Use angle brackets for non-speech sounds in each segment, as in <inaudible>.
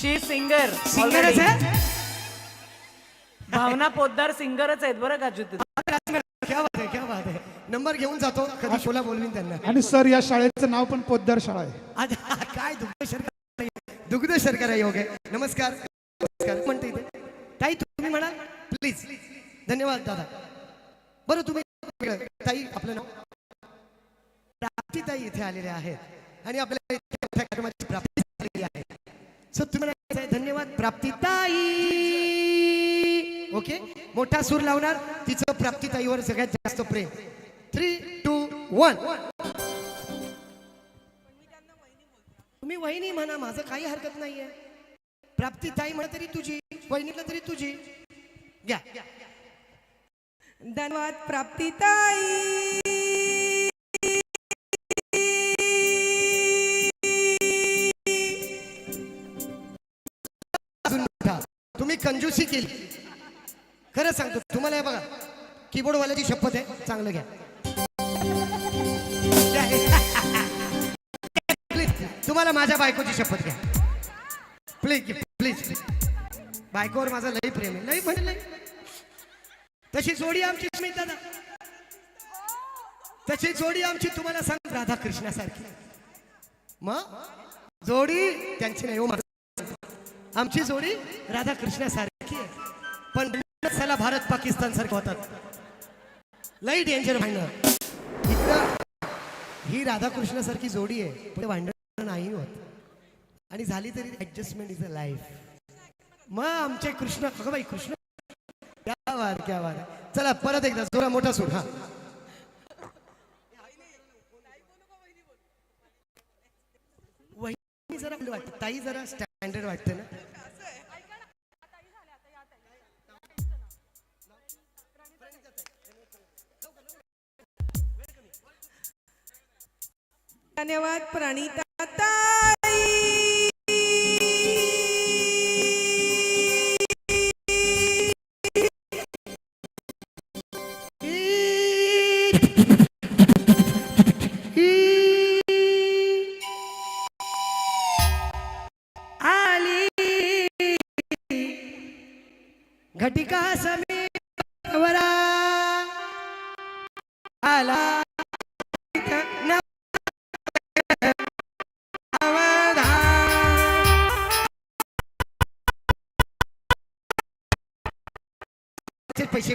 शी singer सिंगरच आहे? भावना पोद्दार सिंगरच आहेत बरं का जुत नंबर घेऊन जातो कधी शोला बोलवीन त्यांना. आणि सर या शाळेचं नाव पण पोद्दार शाळा आहे. काय दुग्ध शर्कर दुग्ध योग आहे नमस्कार. नमस्कार. म्हणते ताई तुम्ही म्हणा प्लीज धन्यवाद दादा. बरं तुम्ही ताई आपलं नाव? ताई इथे आलेल्या आहेत. आणि आपल्या कार्यक्रमाची प्राप्ती झालेली आहे. सो तुम्ही धन्यवाद प्राप्ती ताई. ओके मोठा सूर लावणार तिचं प्राप्ती ताईवर सगळ्यात जास्त प्रेम. थ्री टू वन तुम्ही वहिनी म्हणा माझं काही हरकत नाहीये. प्राप्ती ताई म्हणा तरी तुझी वहिनीला तरी तुझी. घ्या. धन्यवाद प्राप्तीताई तुम्ही कंजूसी केली. खरं सांगतो तुम्हाला हे बघा कीबोर्ड वाल्याची शपथ आहे चांगलं घ्या. प्लीज तुम्हाला माझ्या बायकोची शपथ घ्या. प्लीज प्लीज बायकोवर माझं लई प्रेम आहे. लई म्हणजे लई. तशी जोडी आमची स्मित दादा तशी जोडी आमची तुम्हाला सांग राधा कृष्णासारखी मग जोडी त्यांची नाही हो आमची जोडी राधा कृष्णासारखी आहे. पण चला भारत पाकिस्तान सारखं होतात. लई डेंजर भांडण ही राधा कृष्णासारखी जोडी आहे. पण भांडण नाही होत. आणि झाली तरी ऍडजस्टमेंट इज अ लाईफ मग आमचे कृष्ण बाई कृष्ण. क्या बात क्या बात। चला परत एकदा जोरा मोठा सूट हा. वहिनी जरा वाटत ताई जरा स्टँडर्ड वाटते ना. धन्यवाद प्रणिता पैसे.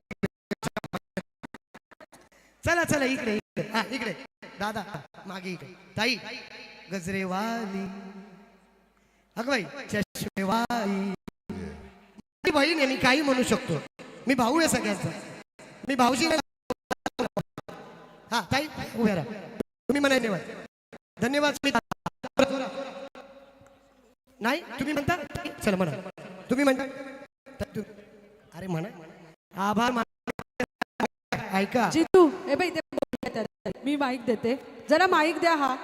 चला चला इकडे इकडे. हा इकडे. दादा मागे इकडे. ताई गजरेवाली. अगं बाई चष्मेवाली. बहीण आहे मी काही म्हणू शकतो. मी भाऊ आहे सगळ्यांचा. मी भाऊजी हा ताई उभ्या राहा. तुम्ही म्हणा धन्यवाद धन्यवाद स्मिता. नाही तुम्ही म्हणता? चला म्हणा. तुम्ही म्हणता? अरे म्हणा. आभार ऐका. जितू हे बाई ते. मी माईक देते. जरा माईक द्या हा.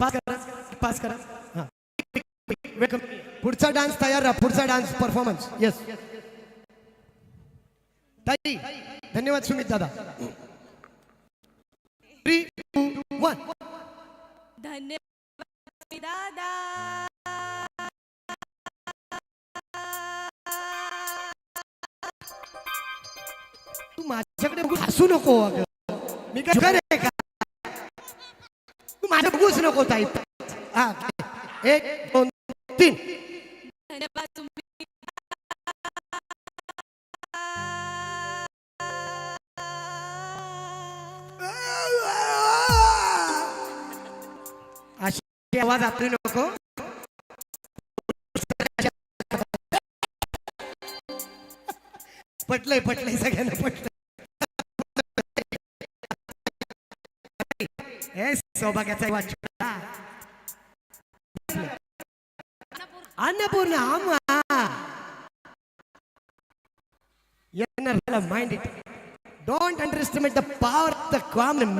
पास करा पास करा. हा. वेलकम पुढचा डान्स तयार राहा. पुढचा डान्स परफॉर्मन्स येस ताई धन्यवाद सुमित दादा. थ्री टू वन धन्यवाद दादा. तू माझ्याकडे बघून हसू नको अगं. मी काय शुगर का? तू माझ्या बघूच नको ताई. हा एक दोन तीन. धन्यवाद तुम्ही अशी आवाज आपली नको. पटलंय पटलंय सगळ्यांना पटलं சோபாகத்தை அன்னபூர்ணா ஆமா. என்ன mind it don't underestimate the power of the common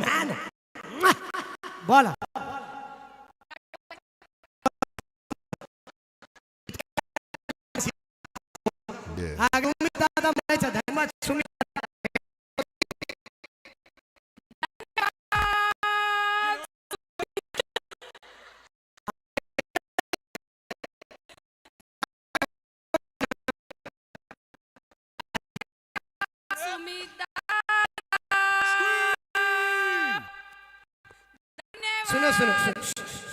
सुनो सुनो सुनो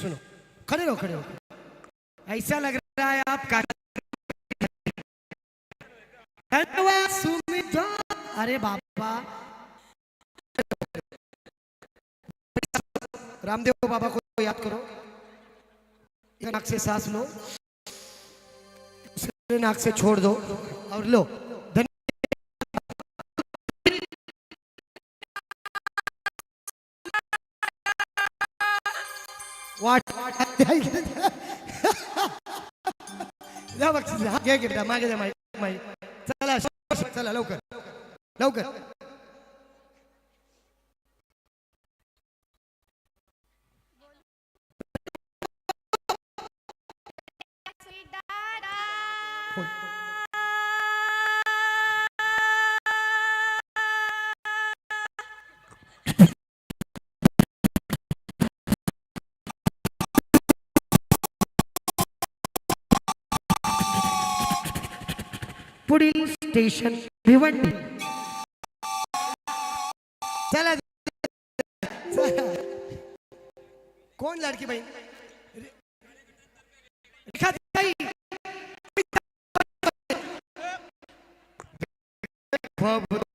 सुनो। खड़े रहो खड़े रहो। ऐसा लग रहा है आप का धन्यवाद अरे बाबा। रामदेव बाबा को याद करो। एक नाक से सांस लो। दूसरे नाक से छोड़ दो और लो। वाट द्या बक्षीस द्या. घ्या घ्या मागे जा माहिती चला चला लवकर लवकर स्टेशन भिवंडी चला. कोण लाडकी बाई? खूप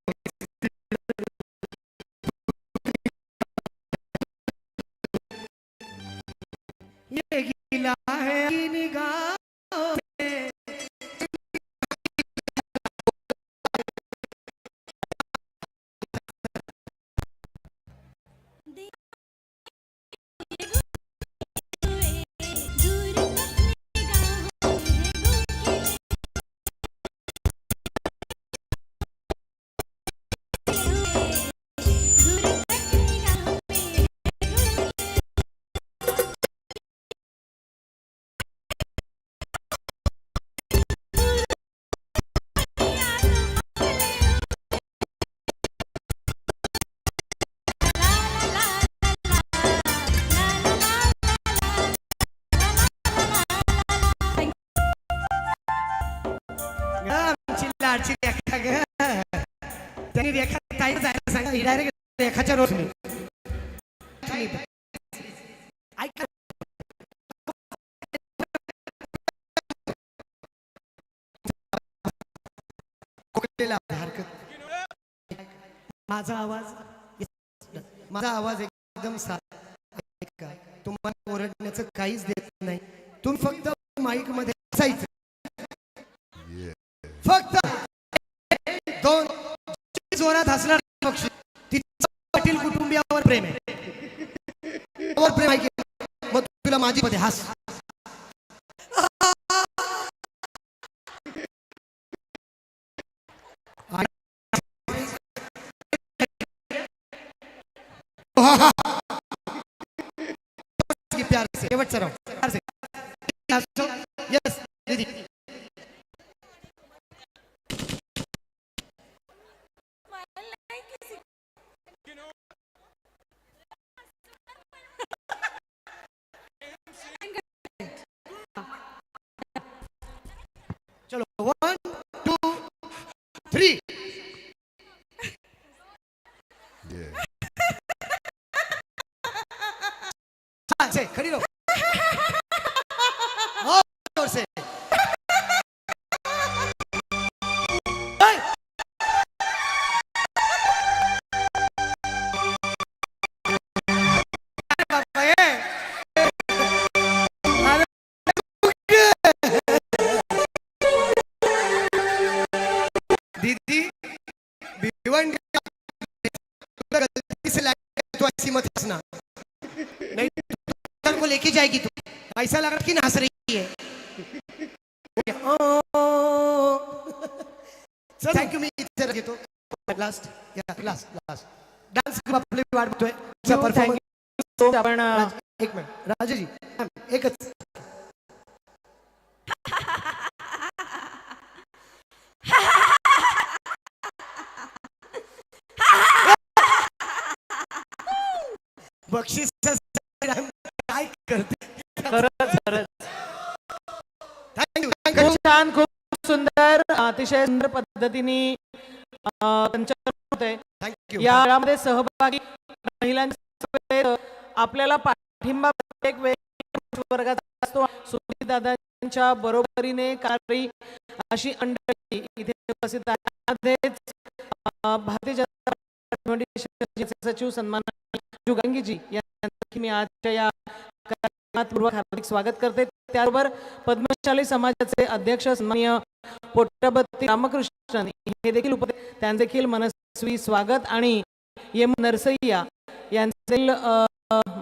रेखा काय जायला सांगा डायरेक्ट रेखाच्या रोज ऐका हरकत माझा आवाज माझा आवाज एकदम साधा तुम्हाला ओरडण्याचं काहीच देत नाही. तुम्ही फक्त माईकमध्ये असायचं. प्रेम आहे प्रेम आहे तुला माझी मध्ये हस। प्यार से राव प्यार से। जाएगी तू? ऐसा लग रहा कि नाच रही है सर थँक्यू मी इथे घेतो. लास्ट या लास्ट लास्ट डान्स ग्रुप आपली वाट बघतोय. परफॉर्मन्स आपण एक मिनिट. राजाजी एकच. <laughs> बक्षीस करते. खरंच खरंच. थँक्यू खूप छान खूप सुंदर अतिशय सुंदर पद्धतीने या सहभागी महिलांच्या आपल्याला पाठिंबा प्रत्येक वेळी वर्गात असतो. दादांच्या बरोबरीने कारी अशी मंडळी इथे उपस्थित आहे भारतीय जनता सचिव सन्मान जुगांगीजी यांचं मी आजच्या या पूर्वक हार्दिक स्वागत करते. त्याबरोबर पद्मशाली समाजाचे अध्यक्ष सन्माननीय पोटबत्ती रामकृष्णन हे देखील उपस्थित त्यांचे देखील मनस्वी स्वागत आणि एम नरसय्या यांचे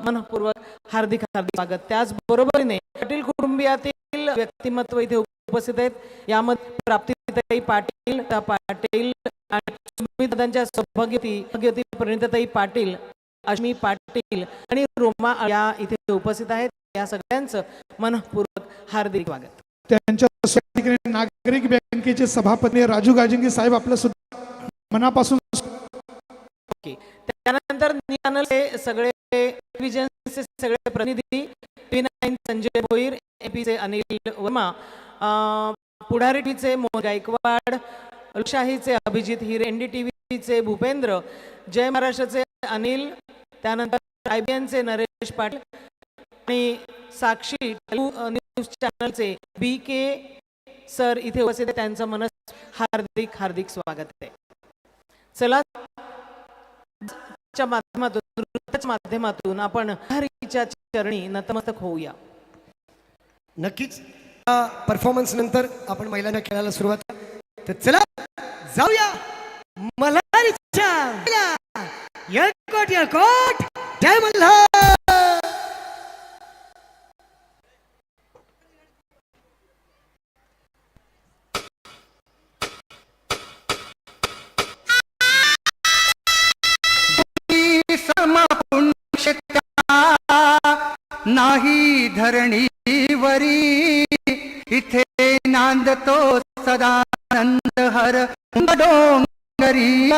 मनपूर्वक हार्दिक हार्दिक स्वागत. त्याचबरोबरीने पाटील कुटुंबियातील व्यक्तिमत्व इथे उपस्थित आहेत. यामध्ये प्राप्तीताई पाटील पाटील आणि सुमितदादांच्या सौभाग्यवती सौभाग्यवती प्रणिताताई पाटील अश्मी पाटील आणि रोमा या इथे उपस्थित आहेत. या सगळ्यांचं मनपूर्वक हार्दिक स्वागत. त्यांच्या नागरिक बँकेचे सभापती राजू गाजिंगी साहेब आपलं सुद्धा मनापासून ओके. त्यानंतर नियानल सगळे टेलिव्हिजनचे सगळे प्रतिनिधी संजय भोईर एपीचे अनिल वर्मा पुढारी टीचे मोहन गायकवाड लोकशाहीचे Abhijit Hire N D T व्हीचे Bhupendra Jai महाराष्ट्राचे अनिल त्यानंतर आय बी एनचे नरेश पाटील आणि साक्षी न्यूज चॅनलचे बी के सर इथे उपस्थित त्यांचं मनस हार्दिक हार्दिक स्वागत आहे. चला च्या माध्यमातून माध्यमातून आपण हरीच्या चरणी नतमस्तक होऊया. नक्कीच. परफॉर्मन्स नंतर आपण महिलांना खेळायला सुरुवात तर चला जाऊया. मला जय मल्हार! नाही धरणीवरी इथे नांदतो सदानंद हर. डोंगरी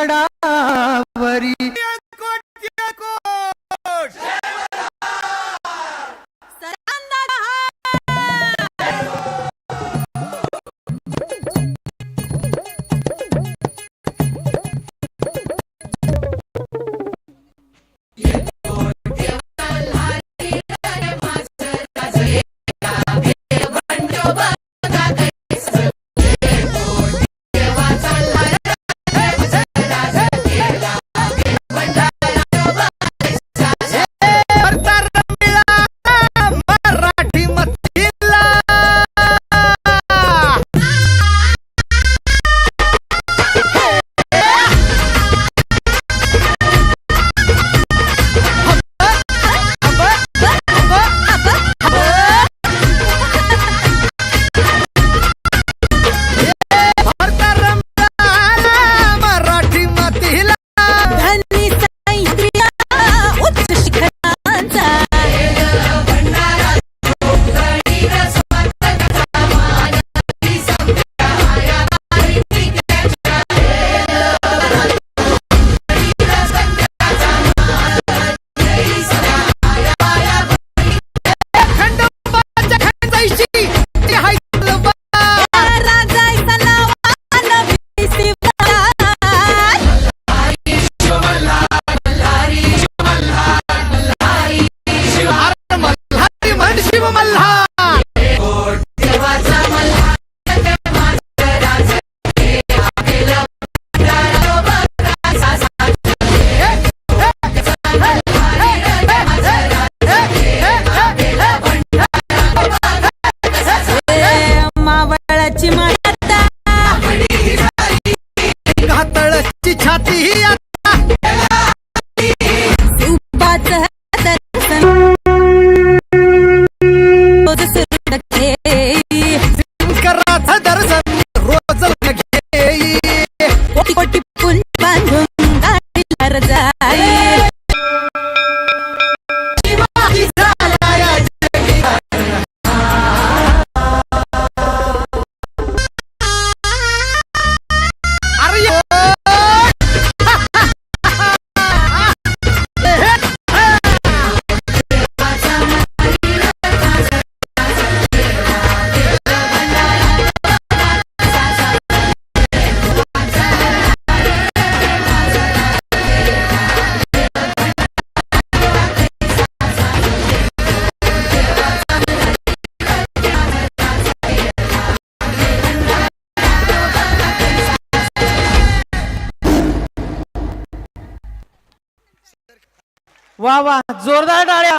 वा वा जोरदार टाळ्या.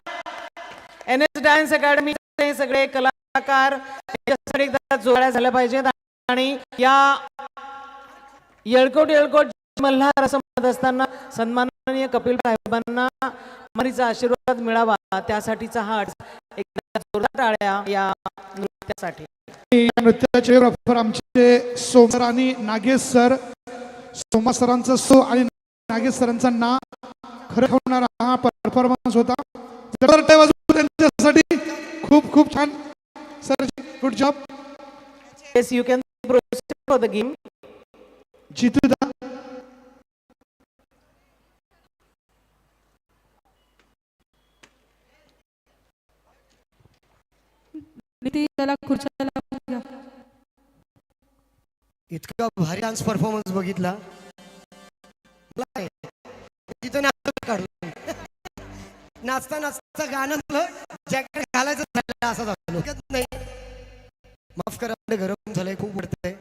एन एस डान्स अकॅडमी सगळे कलाकार एकदा जोड्या झाल्या पाहिजेत आणि या येळकोट येळकोट मल्हार असं म्हणत असताना सन्माननीय कपिल साहेबांना मारीचा आशीर्वाद मिळावा त्यासाठीचा हा एकदा जोरदार टाळ्या या नृत्यासाठी. या नृत्याचे आमचे सोमर नागेश सर. सोमा सरांचं सो आणि नागेश सरांचा ना खरं ठेवणारा हा परफॉर्मन्स होता. त्यांच्यासाठी खूप खूप छान. Sir good job yes you can proceed for the game Jitu da. निती त्याला खुर्च्या. इतका भारी डान्स परफॉर्मन्स बघितला. नाचता नाचता गाणं झालं जॅकेट घालायचं झालं असं झालं. नाही. माफ करा आपलं गरम झालंय खूप वाटतंय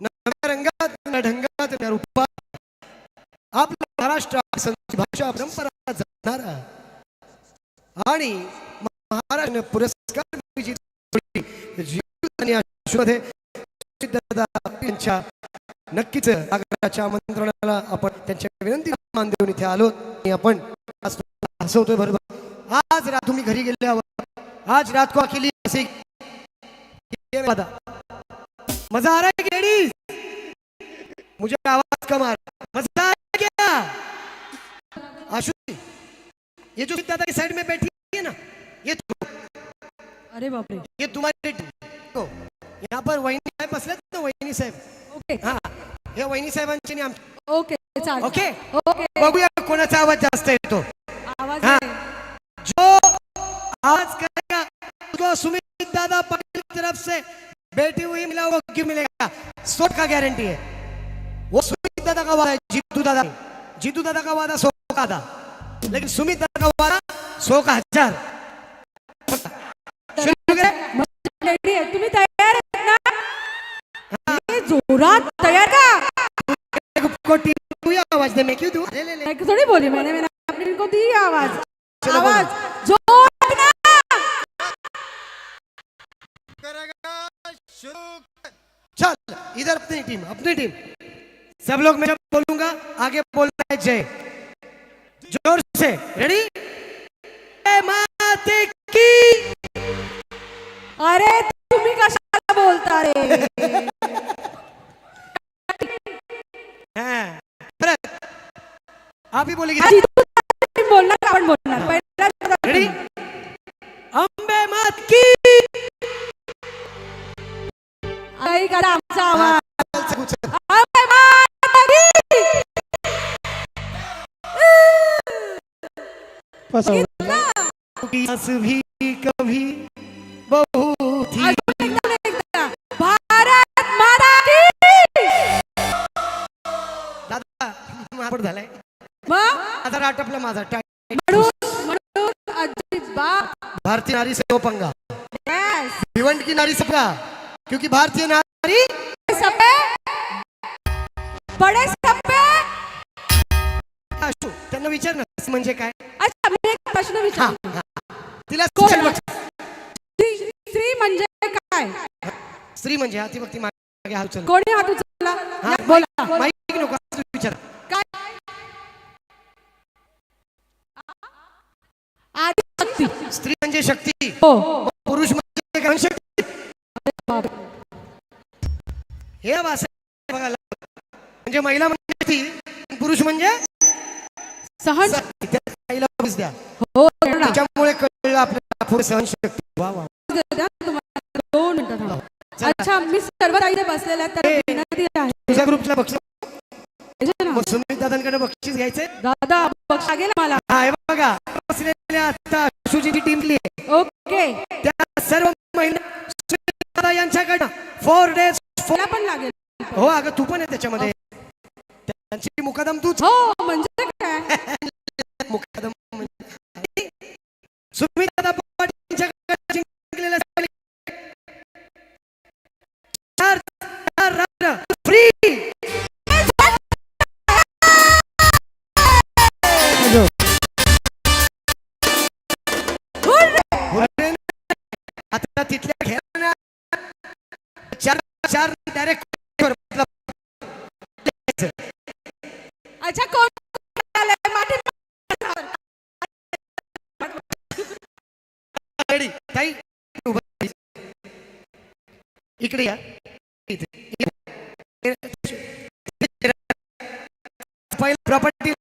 नव्या रंगात ढंगात रूपात आपला महाराष्ट्र भाषा परंपरा जपणारा आणि महाराष्ट्र पुरस्कार यांच्या नक्कीच आग्रहाच्या आमंत्रणाला आपण त्यांच्या विनंती मान देऊन इथे आलो आणि आपण बरोबर आज रात तुम्ही घरी गेल्यावर आज रात को अकेली असे मज़ा आ रहा है लेडीज़ मुझे आवाज़ कम आ रहा है। मज़ा आ रहा क्या? आशु ये जो दादा की साइड में बैठी है ना ये तुम अरे बापरे। ये तुम्हारे. यहाँ पर वहिनी साहेब बसलेत ना वहिनी साहेब। ओके। हा हे वहिनी साहेबांचे आमचे ओके चालेल. ओके ओके बघूया कोणाचा आवाज़ जास्त येतो. आवाज़ हाँ. जो आवाज़ करेगा उसको सुमित दादा पाटिल की तरफ़ से बैठी हुई मिला वो गिफ्ट मिलेगा। सौ का गारंटी है। वो सुमित दादा का वादा है जीतू दादा नहीं। जीतू दादा का वादा सौ का था। लेकिन सुमित दादा का वादा सौ का हज़ार। शुरू करें मस्त रेडी आहे तुम्ही तयार आहेत ना? हे. जोरात तयार का? को टीम हुई आवाज़ दे मैं क्यों दूँ? ले ले ले। मैं थोड़ी बोली मैंने मैंने अपने को दी आवाज़। आवाज़ जोरात ना चल इधर अपनी टीम अपनी टीम। सब लोग मैं जब बोलूँगा आगे बोलना है जय। ज़ोर से रेडी माते की। अरे तुम्ही कशाला बोलता रे। <laughs> आप ही बोलेगी तू बोलणार आपण बोलणार पहिला रेडी अंबे मात की। करा आमचा आवाज़ माता की! की भी कभी। दो पंगा. भिवंड की नारी सबका क्योंकि भारतीय नारी सपे बडे सपे। आशू त्यांना विचार ना म्हणजे काय? अच्छा मी एक प्रश्न हा विचार हा. तिला. स्त्री म्हणजे काय? स्त्री म्हणजे हा ती बघ ती मागे हात उचल कोणी हात उचलला? हा, बोला. माहिती नको विचार. आदिशक्ती स्त्री म्हणजे शक्ती. हो. पुरुष म्हणजे शक्ती. हे बघायला. म्हणजे महिला म्हणजे ती पुरुष म्हणजे सहन शक्ती. द्या. हो ना. त्याच्यामुळे कळलं आपल्याला पुढे सहन शक्ती. वा वा. द्या तुम्हाला दोन मिनिटं थांबा. अच्छा मी सर्व इथे बसलेल्या तर विनंती आहे. तुझ्या ग्रुपला बक्षीस सुमित दादांकडे बक्षीस घ्यायचंय. दादा पक्ष लागेल मला. हा हे बघा. आशुजीची टीम ओके. त्या सर्व महिला यांच्याकडनं फोर डेज मला पण लागेल. हो अगं तू पण आहे त्याच्यामध्ये. त्यांची मुकादम तूच. हो म्हणजे डायरेक्ट अच्छा कोण ताई. इकडे या. पहिलं प्रॉपर्टी